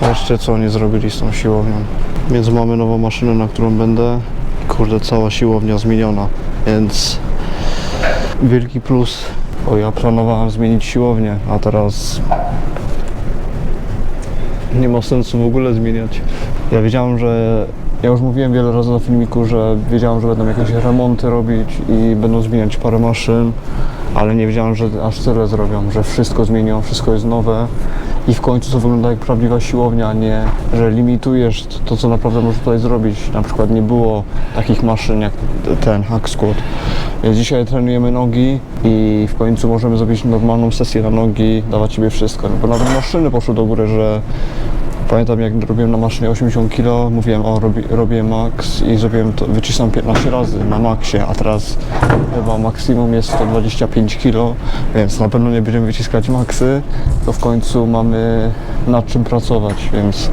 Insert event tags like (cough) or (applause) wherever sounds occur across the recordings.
Patrzcie co oni zrobili z tą siłownią. Więc mamy nową maszynę, na którą będę. Kurde, cała siłownia zmieniona, więc wielki plus. O, ja planowałem zmienić siłownię, a teraz nie ma sensu w ogóle zmieniać. Ja wiedziałem, że ja już mówiłem wiele razy na filmiku, że wiedziałem, że będą jakieś remonty robić i będą zmieniać parę maszyn, ale nie wiedziałem, że aż tyle zrobią, że wszystko zmienią, wszystko jest nowe i w końcu to wygląda jak prawdziwa siłownia, nie, że limitujesz to, co naprawdę możesz tutaj zrobić. Na przykład nie było takich maszyn jak ten hack squat. Dzisiaj trenujemy nogi i w końcu możemy zrobić normalną sesję na nogi, dawać Ciebie wszystko. No bo nawet maszyny poszły do góry, że Pamiętam jak robiłem na maszynie 80 kg, mówiłem o robi, robię max i zrobiłem to, wycisnąłem 15 razy na maksie, a teraz chyba maksimum jest 125 kg, więc na pewno nie będziemy wyciskać maksy, to w końcu mamy nad czym pracować, więc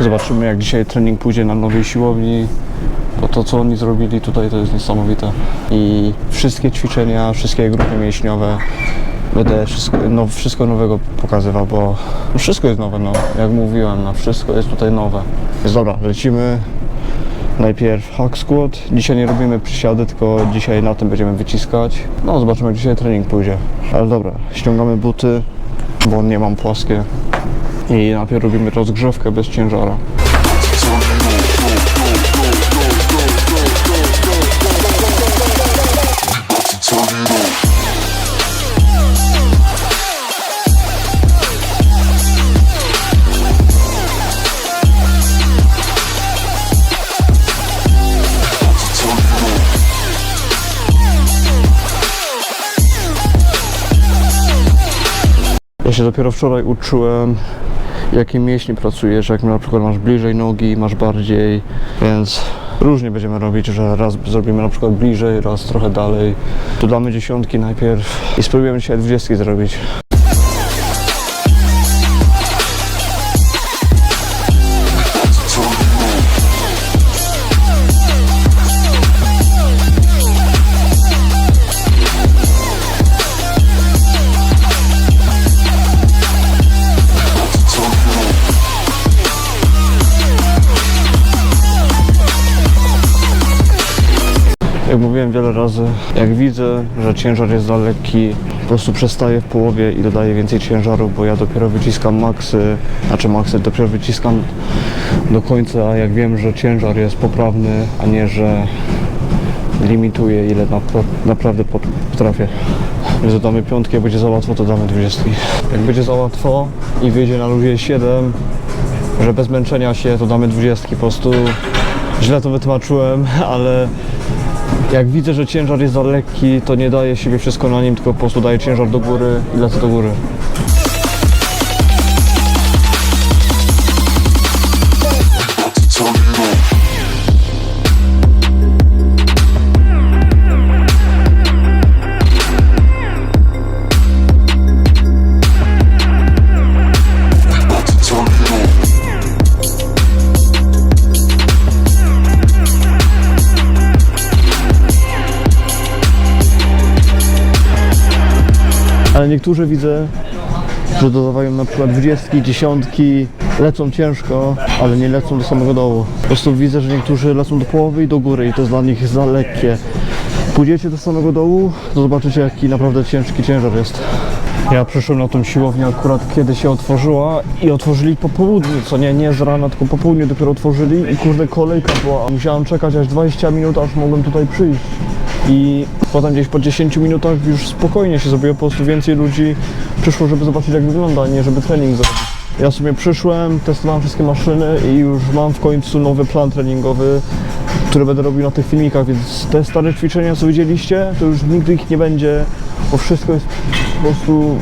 zobaczymy jak dzisiaj trening pójdzie na nowej siłowni. Bo to co oni zrobili tutaj to jest niesamowite. I wszystkie ćwiczenia, wszystkie grupy mięśniowe będę wszystko, no, wszystko nowego pokazywał, bo wszystko jest nowe, no. Jak mówiłem, no, wszystko jest tutaj nowe. Więc dobra, lecimy. Najpierw hack squat. Dzisiaj nie robimy przysiady, tylko dzisiaj na tym będziemy wyciskać. No zobaczymy jak dzisiaj trening pójdzie. Ale dobra, ściągamy buty, bo nie mam płaskie. I najpierw robimy rozgrzewkę bez ciężara. Ja się dopiero wczoraj uczyłem, jakie mięśnie pracujesz, jak na przykład masz bliżej nogi, masz bardziej, więc różnie będziemy robić, że raz zrobimy na przykład bliżej, raz trochę dalej. Dodamy dziesiątki najpierw i spróbujemy dzisiaj dwudziestki zrobić. Jak mówiłem wiele razy, jak widzę, że ciężar jest za lekki, po prostu przestaję w połowie i dodaję więcej ciężaru, bo ja dopiero wyciskam maksy, znaczy maksy dopiero wyciskam do końca, a jak wiem, że ciężar jest poprawny, a nie, że limituję ile napra- naprawdę pot- potrafię. Więc dodamy piątki, jak będzie za łatwo, to damy dwudziestki. Jak będzie za łatwo i wyjdzie na luzie 7, że bez męczenia się, to damy dwudziestki. Po prostu źle to wytłumaczyłem, ale jak widzę, że ciężar jest za lekki, to nie daję siebie wszystko na nim, tylko po prostu daję ciężar do góry i lecę do góry. Ale niektórzy widzę, że dodawają na przykład dwudziestki, dziesiątki, lecą ciężko, ale nie lecą do samego dołu. Po prostu widzę, że niektórzy lecą do połowy i do góry i to jest dla nich za lekkie. Pójdziecie do samego dołu, to zobaczycie jaki naprawdę ciężki ciężar jest. Ja przyszłem na tą siłownię akurat kiedy się otworzyła i otworzyli po południu, co nie, nie z rana, tylko po południu dopiero otworzyli i kurde kolejka była. Musiałem czekać aż 20 minut, aż mogłem tutaj przyjść. I potem gdzieś po 10 minutach już spokojnie się zrobiło, po prostu więcej ludzi przyszło, żeby zobaczyć jak wygląda, nie żeby trening zrobić. Ja sobie przyszłem, testowałem wszystkie maszyny i już mam w końcu nowy plan treningowy, który będę robił na tych filmikach, więc te stare ćwiczenia co widzieliście, to już nigdy ich nie będzie, bo wszystko jest po prostu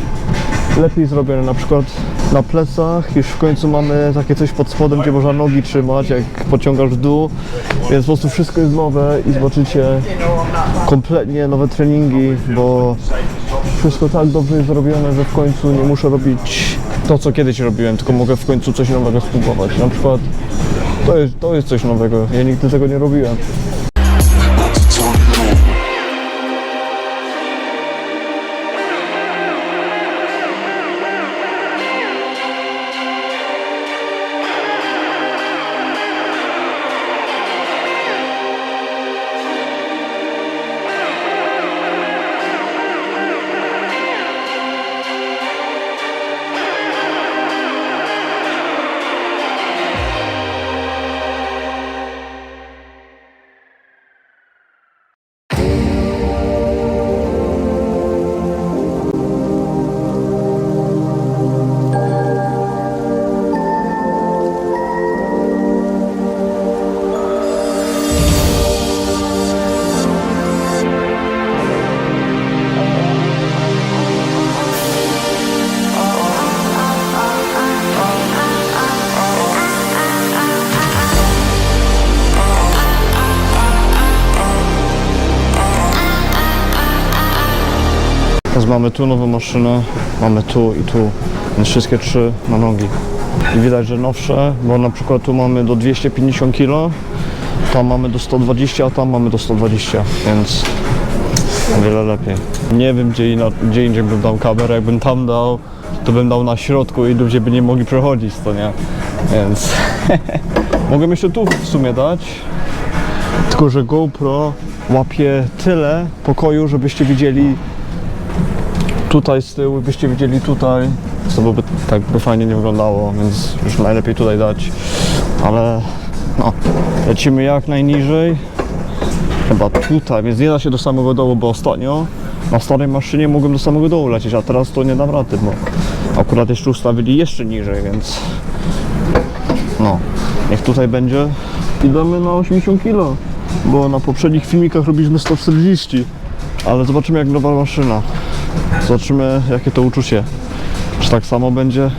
lepiej zrobione, na przykład na plecach już w końcu mamy takie coś pod spodem, gdzie można nogi trzymać, jak pociągasz w dół, więc po prostu wszystko jest nowe i zobaczycie kompletnie nowe treningi, bo wszystko tak dobrze jest zrobione, że w końcu nie muszę robić to, co kiedyś robiłem, tylko mogę w końcu coś nowego spróbować. Na przykład To jest, to jest coś nowego, ja nigdy tego nie robiłem. Mamy tu nową maszynę, mamy tu i tu, więc wszystkie trzy na nogi. I widać, że nowsze, bo na przykład tu mamy do 250 kg, tam mamy do 120, a tam mamy do 120, więc o wiele lepiej. Nie wiem, gdzie, ina, gdzie indziej bym dał kamerę, jakbym tam dał, to bym dał na środku i ludzie by nie mogli przechodzić, to nie? Więc (laughs) mogę jeszcze tu w sumie dać, tylko że GoPro łapie tyle pokoju, żebyście widzieli tutaj z tyłu, byście widzieli tutaj, to byłoby tak by fajnie nie wyglądało, więc już najlepiej tutaj dać, ale no, lecimy jak najniżej, chyba tutaj, więc nie da się do samego dołu, bo ostatnio na starej maszynie mogłem do samego dołu lecieć, a teraz to nie dam rady, bo akurat jeszcze ustawili jeszcze niżej, więc no, niech tutaj będzie. I damy na 80 kg, bo na poprzednich filmikach robiliśmy 140, ale zobaczymy jak nowa maszyna. Zobaczymy jakie to uczucie. Czy tak samo będzie?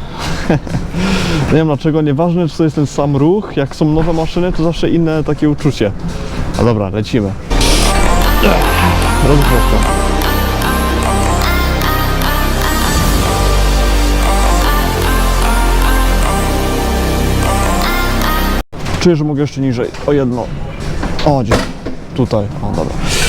(laughs) nie wiem dlaczego, nieważne czy to jest ten sam ruch, jak są nowe maszyny, to zawsze inne takie uczucie. A dobra, lecimy. Rozgrzewka. Czuję, że mogę jeszcze niżej. O jedno. O, gdzie? Tutaj. O, dobra.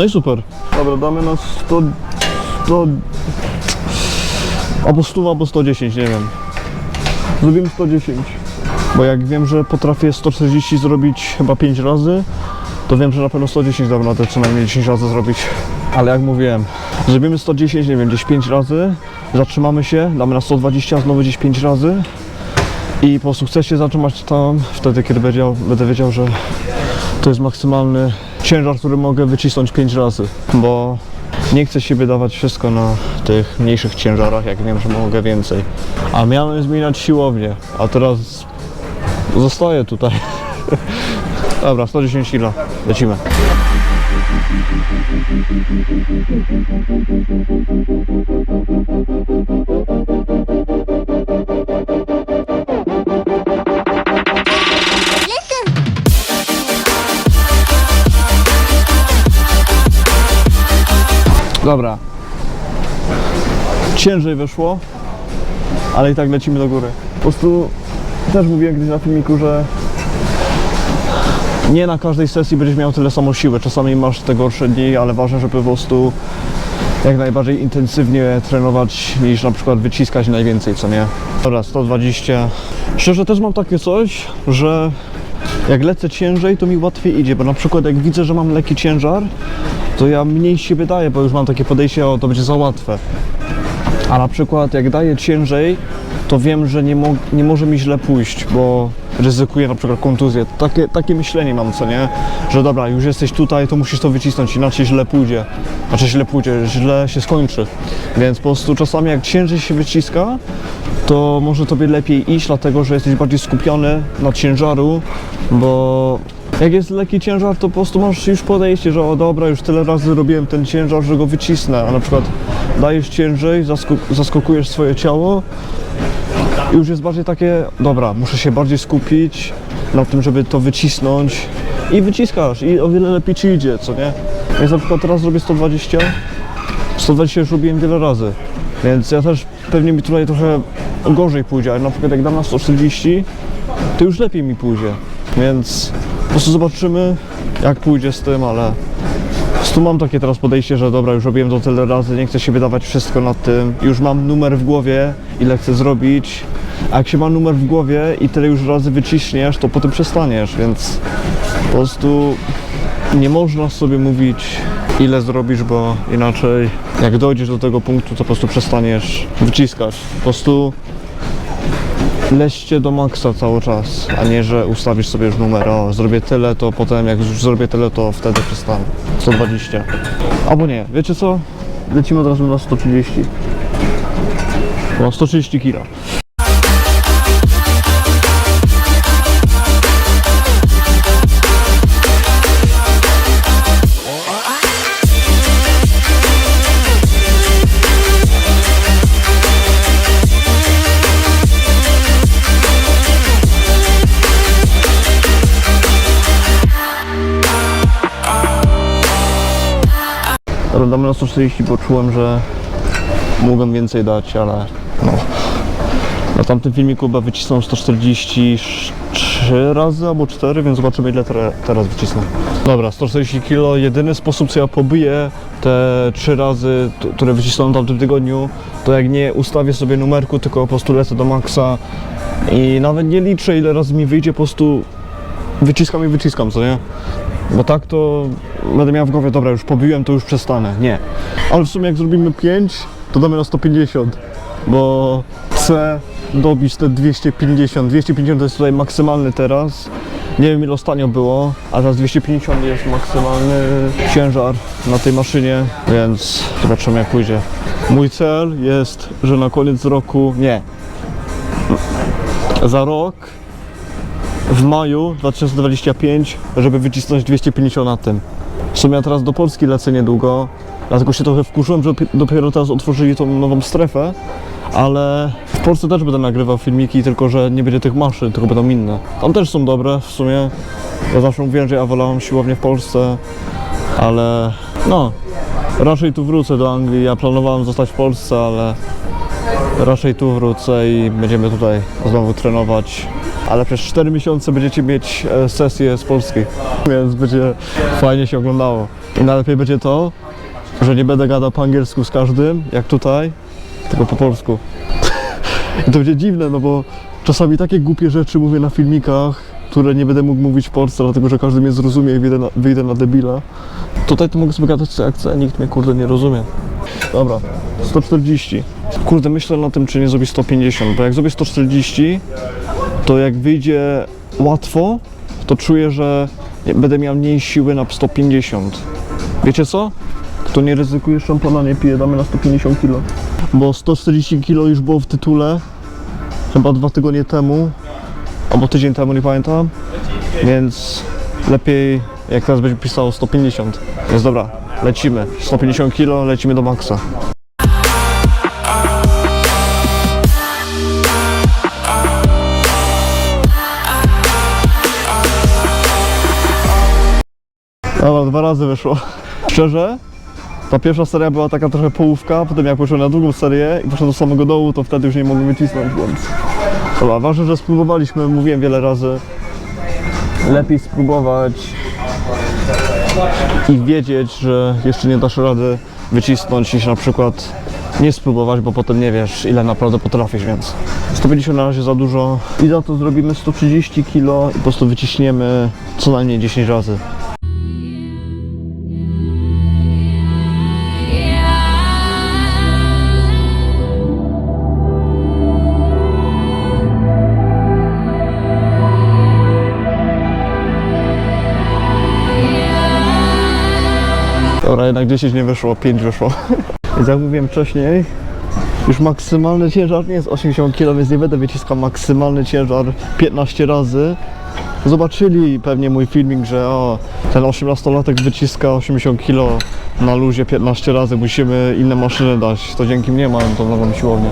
No i super. Dobra, damy na 100... 100 albo 100, albo 110, nie wiem. Zrobimy 110. Bo jak wiem, że potrafię 140 zrobić chyba 5 razy, to wiem, że na pewno 110 dam radę co najmniej 10 razy zrobić. Ale jak mówiłem, zrobimy 110, nie wiem, gdzieś 5 razy, zatrzymamy się, damy na 120, znowu gdzieś 5 razy i po się zatrzymać tam, wtedy kiedy będę wiedział, że to jest maksymalny ciężar, który mogę wycisnąć 5 razy, bo nie chcę się wydawać wszystko na tych mniejszych ciężarach, jak wiem, że mogę więcej. A miałem zmieniać siłownię, a teraz zostaję tutaj. (laughs) Dobra, 110 kg, lecimy. Dobra. Ciężej wyszło, ale i tak lecimy do góry. Po prostu też mówiłem kiedyś na filmiku, że nie na każdej sesji będziesz miał tyle samo siły. Czasami masz te gorsze dni, ale ważne, żeby po prostu jak najbardziej intensywnie trenować niż na przykład wyciskać najwięcej, co nie? Dobra, 120. Szczerze też mam takie coś, że jak lecę ciężej, to mi łatwiej idzie, bo na przykład jak widzę, że mam lekki ciężar, to ja mniej się wydaje, bo już mam takie podejście, o to będzie za łatwe. A na przykład jak daję ciężej, to wiem, że nie, mo- nie może mi źle pójść, bo ryzykuję na przykład kontuzję. Takie, takie myślenie mam, co nie? Że dobra, już jesteś tutaj, to musisz to wycisnąć, inaczej źle pójdzie. Znaczy źle pójdzie, źle się skończy. Więc po prostu czasami jak ciężej się wyciska, to może tobie lepiej iść, dlatego że jesteś bardziej skupiony na ciężaru, bo jak jest lekki ciężar, to po prostu masz już podejście, że o dobra, już tyle razy robiłem ten ciężar, że go wycisnę, a na przykład dajesz ciężej, zaskok- zaskakujesz swoje ciało i już jest bardziej takie, dobra, muszę się bardziej skupić na tym, żeby to wycisnąć. I wyciskasz i o wiele lepiej ci idzie, co nie? Więc na przykład teraz zrobię 120 120 już robiłem wiele razy, więc ja też pewnie mi tutaj trochę gorzej pójdzie, ale na przykład jak dam na 140, to już lepiej mi pójdzie, więc po prostu zobaczymy jak pójdzie z tym, ale prostu mam takie teraz podejście, że dobra, już robiłem to tyle razy, nie chcę się wydawać wszystko nad tym, już mam numer w głowie, ile chcę zrobić, a jak się ma numer w głowie i tyle już razy wyciśniesz, to potem przestaniesz, więc po prostu nie można sobie mówić ile zrobisz, bo inaczej jak dojdziesz do tego punktu, to po prostu przestaniesz wyciskać. Po prostu lećcie do maksa cały czas, a nie, że ustawisz sobie już numer, o zrobię tyle, to potem jak już zrobię tyle, to wtedy przestanę. 120. Albo nie, wiecie co? Lecimy od razu na 130. Na 130 kg. Dobra, damy na 140, bo czułem, że mogłem więcej dać, ale no. Na tamtym filmiku chyba wycisnął 143 razy albo 4, więc zobaczymy ile tere- teraz wycisnę. Dobra, 140 kg. Jedyny sposób, co ja pobyję te 3 razy, które wycisnąłem w tamtym tygodniu, to jak nie ustawię sobie numerku, tylko po prostu lecę do maksa i nawet nie liczę ile razy mi wyjdzie, po prostu wyciskam i wyciskam, co nie? Bo tak to będę miał w głowie, dobra, już pobiłem, to już przestanę. Nie. Ale w sumie jak zrobimy 5, to damy na 150, bo chcę dobić te 250. 250 to jest tutaj maksymalny teraz. Nie wiem ile ostatnio było, a teraz 250 jest maksymalny ciężar na tej maszynie, więc zobaczymy jak pójdzie. Mój cel jest, że na koniec roku, nie, za rok w maju 2025, żeby wycisnąć 250 na tym. W sumie ja teraz do Polski lecę niedługo, dlatego się trochę wkurzyłem, że dopi- dopiero teraz otworzyli tą nową strefę, ale w Polsce też będę nagrywał filmiki, tylko że nie będzie tych maszyn, tylko będą inne. Tam też są dobre, w sumie. Ja zawsze mówiłem, że ja wolałem siłownię w Polsce, ale no, raczej tu wrócę do Anglii. Ja planowałem zostać w Polsce, ale raczej tu wrócę i będziemy tutaj znowu trenować. Ale przez 4 miesiące będziecie mieć e, sesję z Polski, więc będzie fajnie się oglądało. I najlepiej będzie to, że nie będę gadał po angielsku z każdym, jak tutaj, tylko po polsku. (laughs) I to będzie dziwne, no bo czasami takie głupie rzeczy mówię na filmikach, które nie będę mógł mówić w Polsce, dlatego że każdy mnie zrozumie i wyjdę na, wyjdę na debila. Tutaj to mogę sobie gadać co chcę, nikt mnie kurde nie rozumie. Dobra, 140. Kurde, myślę na tym, czy nie zrobić 150, bo jak zrobię 140, to jak wyjdzie łatwo, to czuję, że będę miał mniej siły na 150. Wiecie co? Kto nie ryzykuje szampana, nie pije, damy na 150 kg. Bo 140 kg już było w tytule, chyba dwa tygodnie temu, albo tydzień temu, nie pamiętam. Więc lepiej, jak teraz będzie pisało 150. Więc dobra, lecimy. 150 kg, lecimy do maksa. Dobra, dwa razy wyszło. Szczerze, ta pierwsza seria była taka trochę połówka, potem jak poszłem na drugą serię i poszedłem do samego dołu, to wtedy już nie mogłem wycisnąć, więc... Dobra, ważne, że spróbowaliśmy, mówiłem wiele razy. Lepiej spróbować i wiedzieć, że jeszcze nie dasz rady wycisnąć niż na przykład nie spróbować, bo potem nie wiesz ile naprawdę potrafisz, więc 150 na razie za dużo i za to zrobimy 130 kg i po prostu wyciśniemy co najmniej 10 razy. Dobra, jednak 10 nie wyszło, 5 wyszło. (laughs) Więc jak mówiłem wcześniej, już maksymalny ciężar nie jest 80 kg, więc nie będę wyciskał maksymalny ciężar 15 razy. Zobaczyli pewnie mój filmik, że o, ten 18-latek wyciska 80 kg na luzie 15 razy, musimy inne maszyny dać. To dzięki mnie mam tą nową siłownię.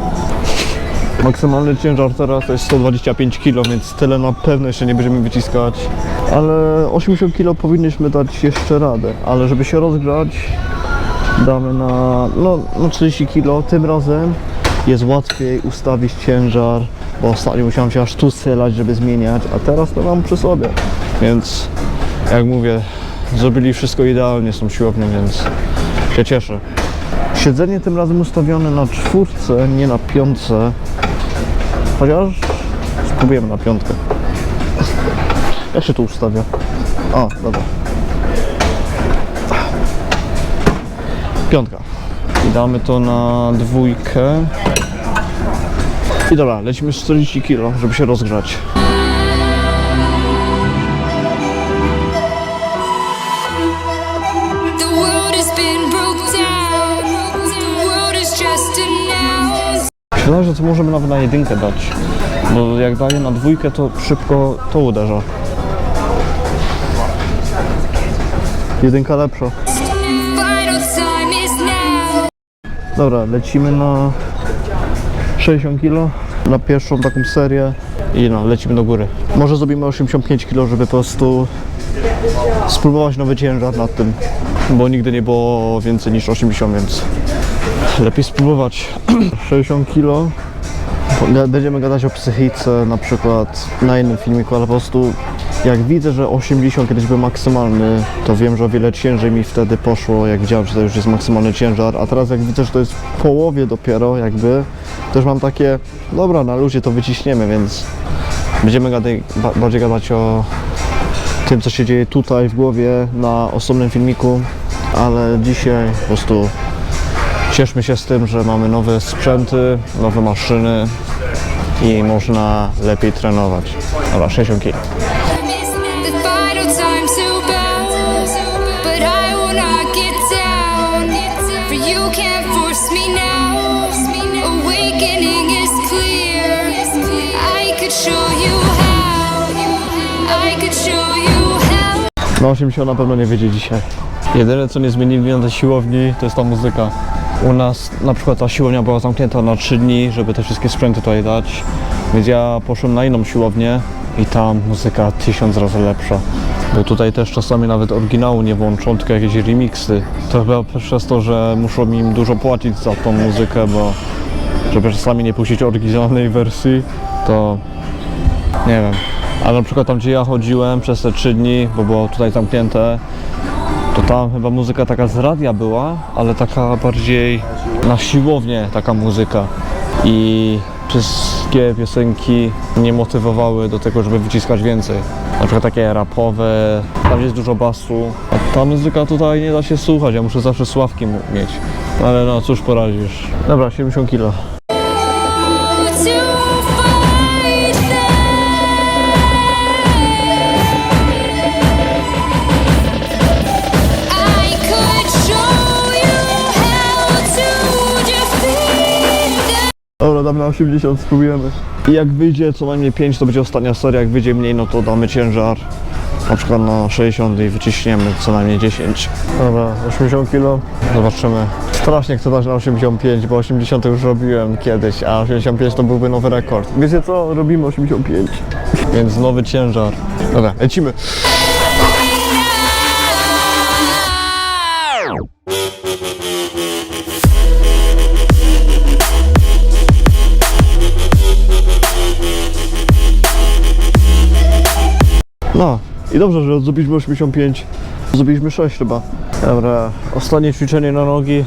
Maksymalny ciężar teraz to jest 125 kg, więc tyle na pewno jeszcze nie będziemy wyciskać. Ale 80 kg powinniśmy dać jeszcze radę. Ale żeby się rozgrzać, damy na, no, no 30 kg. Tym razem jest łatwiej ustawić ciężar, bo ostatnio musiałem się aż tu sylać, żeby zmieniać, a teraz to mam przy sobie. Więc jak mówię, zrobili wszystko idealnie z tą siłownią, więc się cieszę. Siedzenie tym razem ustawione na czwórce, nie na piątce. Chociaż spróbujemy na piątkę. Jak się tu ustawia? O, dobra. Piątka. I damy to na dwójkę. I dobra, lecimy z 40 kg, żeby się rozgrzać. Announced. Myślałem, że to możemy nawet na jedynkę dać. Bo jak daję na dwójkę, to szybko to uderza. Jedynka lepsza. Dobra, lecimy na 60 kg, na pierwszą taką serię i no, lecimy do góry. Może zrobimy 85 kg, żeby po prostu spróbować nowy ciężar nad tym, bo nigdy nie było więcej niż 80, więc lepiej spróbować. (clears throat) 60 kg. Będziemy gadać o psychice na przykład na innym filmiku, ale po prostu jak widzę, że 80 kiedyś był maksymalny, to wiem, że o wiele ciężej mi wtedy poszło, jak widziałem, że to już jest maksymalny ciężar, a teraz jak widzę, że to jest w połowie dopiero jakby, też mam takie, dobra, na luzie to wyciśniemy, więc będziemy gadaj, ba, bardziej gadać o tym, co się dzieje tutaj w głowie na osobnym filmiku, ale dzisiaj po prostu cieszmy się z tym, że mamy nowe sprzęty, nowe maszyny i można lepiej trenować. Dobra, 60 kg. Na 80 na pewno nie wiedzie dzisiaj. Jedyne co nie zmienili na siłowni to jest ta muzyka. U nas na przykład ta siłownia była zamknięta na 3 dni, żeby te wszystkie sprzęty tutaj dać. Więc ja poszłem na inną siłownię i tam muzyka tysiąc razy lepsza. Bo tutaj też czasami nawet oryginału nie włączą, tylko jakieś remixy. To chyba przez to, że muszą im dużo płacić za tą muzykę, bo żeby czasami nie puścić oryginalnej wersji, to nie wiem. Ale na przykład tam gdzie ja chodziłem przez te 3 dni, bo było tutaj zamknięte, to tam chyba muzyka taka z radia była, ale taka bardziej na siłownię taka muzyka. I wszystkie piosenki mnie motywowały do tego, żeby wyciskać więcej. Na przykład takie rapowe, tam jest dużo basu. A ta muzyka tutaj nie da się słuchać, ja muszę zawsze sławki mieć. Ale no cóż poradzisz. Dobra, 70 kilo. Dobra, damy na 80, spróbujemy. I jak wyjdzie co najmniej 5, to będzie ostatnia seria. Jak wyjdzie mniej, no to damy ciężar. Na przykład na 60 i wyciśniemy co najmniej 10. Dobra, 80 kg. Zobaczymy. Strasznie chcę dać na 85, bo 80 już robiłem kiedyś, a 85 to byłby nowy rekord. Wiecie co? Robimy 85. Więc nowy ciężar. Dobra, lecimy. No i dobrze, że zrobiliśmy 85. Zrobiliśmy 6 chyba. Dobra, ostatnie ćwiczenie na nogi.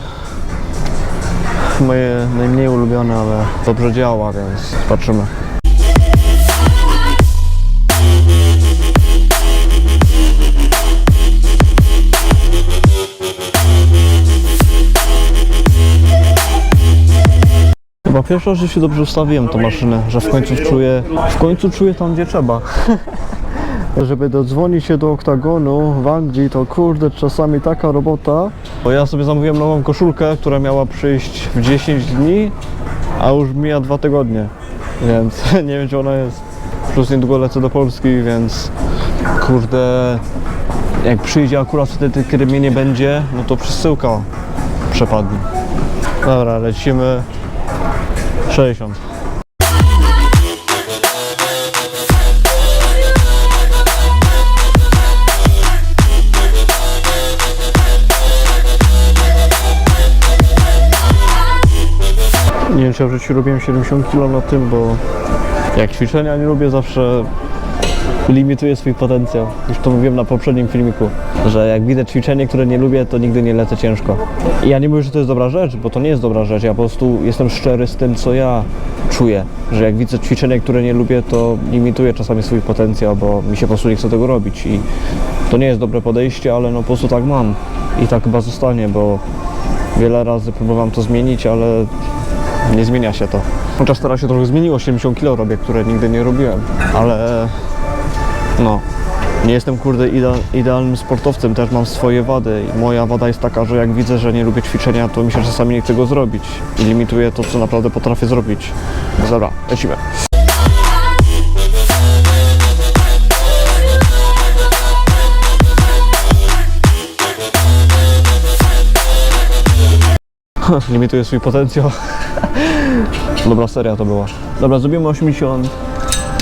Moje najmniej ulubione, ale dobrze działa, więc patrzymy. Chyba pierwszy raz, że się dobrze ustawiłem tą maszynę, że w końcu czuję, w końcu czuję tam, gdzie trzeba. (laughs) Żeby dodzwonić się do oktagonu w Anglii, to kurde, czasami taka robota. Bo ja sobie zamówiłem nową koszulkę, która miała przyjść w 10 dni, a już mija dwa tygodnie. Więc (laughs) nie wiem, gdzie ona jest. Plus niedługo lecę do Polski, więc kurde, jak przyjdzie akurat wtedy, kiedy mnie nie będzie, no to przesyłka przepadnie. Dobra, lecimy 60. Nie wiem, czy ja w życiu robiłem 70 kg na tym, bo jak ćwiczenia nie lubię, zawsze limituję swój potencjał. Już to mówiłem na poprzednim filmiku, że jak widzę ćwiczenie, które nie lubię, to nigdy nie lecę ciężko. I ja nie mówię, że to jest dobra rzecz, bo to nie jest dobra rzecz. Ja po prostu jestem szczery z tym, co ja czuję. Że jak widzę ćwiczenie, które nie lubię, to limituję czasami swój potencjał, bo mi się po prostu nie chce tego robić. I to nie jest dobre podejście, ale no po prostu tak mam. I tak chyba zostanie, bo wiele razy próbowałem to zmienić, ale nie zmienia się to. Chociaż teraz się trochę zmieniło, 70 kg robię, które nigdy nie robiłem, ale no, nie jestem kurde idea, idealnym sportowcem, też mam swoje wady i moja wada jest taka, że jak widzę, że nie lubię ćwiczenia, to mi się czasami nie chce go zrobić i limituję to, co naprawdę potrafię zrobić. Dobra, lecimy. (laughs) Limituję swój potencjał. (laughs) Dobra seria to była. Dobra, zrobimy 80.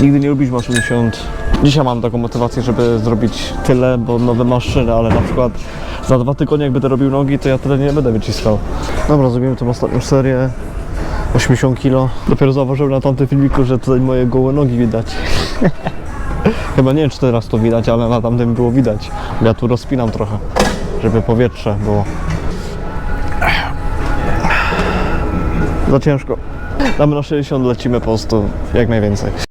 Nigdy nie lubiliśmy 80. Dzisiaj mam taką motywację, żeby zrobić tyle, bo nowe maszyny, ale na przykład za dwa tygodnie jak będę robił nogi, to ja tyle nie będę wyciskał. Dobra, zrobimy tą ostatnią serię. 80 kg. Dopiero zauważyłem na tamtym filmiku, że tutaj moje gołe nogi widać. (laughs) Chyba nie wiem, czy teraz to widać, ale na tamtym było widać. Ja tu rozpinam trochę, żeby powietrze było. Za ciężko. Damy na 60, lecimy po prostu jak najwięcej.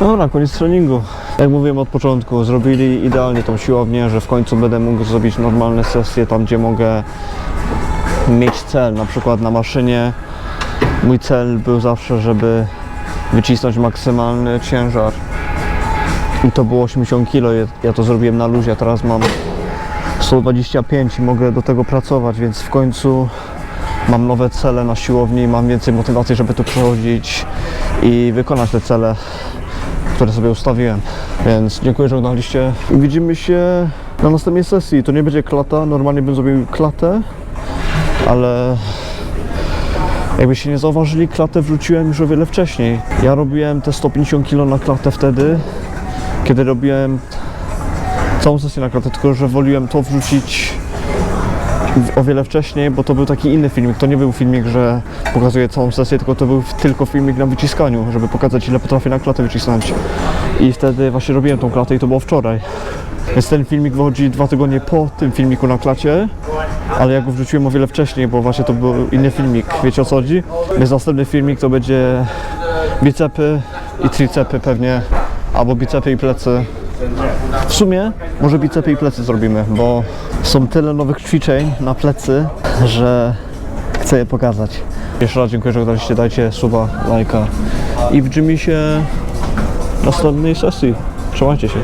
Dobra, koniec treningu. Jak mówiłem od początku, zrobili idealnie tą siłownię, że w końcu będę mógł zrobić normalne sesje tam, gdzie mogę mieć cel. Na przykład na maszynie mój cel był zawsze, żeby wycisnąć maksymalny ciężar. I to było 80 kg. Ja- to zrobiłem na luzie, a teraz mam 125 i mogę do tego pracować, więc w końcu mam nowe cele na siłowni, mam więcej motywacji, żeby tu przychodzić i wykonać te cele które sobie ustawiłem. Więc dziękuję, że oglądaliście. Widzimy się na następnej sesji. To nie będzie klata, normalnie bym zrobił klatę, ale jakbyście nie zauważyli, klatę wrzuciłem już o wiele wcześniej. Ja robiłem te 150 kg na klatę wtedy, kiedy robiłem całą sesję na klatę, tylko że woliłem to wrzucić o wiele wcześniej, bo to był taki inny filmik. To nie był filmik, że pokazuję całą sesję, tylko to był tylko filmik na wyciskaniu, żeby pokazać ile potrafię na klatę wycisnąć. I wtedy właśnie robiłem tą klatę i to było wczoraj. Więc ten filmik wychodzi dwa tygodnie po tym filmiku na klacie, ale ja go wrzuciłem o wiele wcześniej, bo właśnie to był inny filmik. Wiecie o co chodzi? Więc następny filmik to będzie bicepy i tricepy pewnie, albo bicepy i plecy. W sumie może bicepy i plecy zrobimy, bo są tyle nowych ćwiczeń na plecy, że chcę je pokazać. Jeszcze raz dziękuję, że oglądaliście. Dajcie suba, lajka i widzimy się w następnej sesji. Trzymajcie się.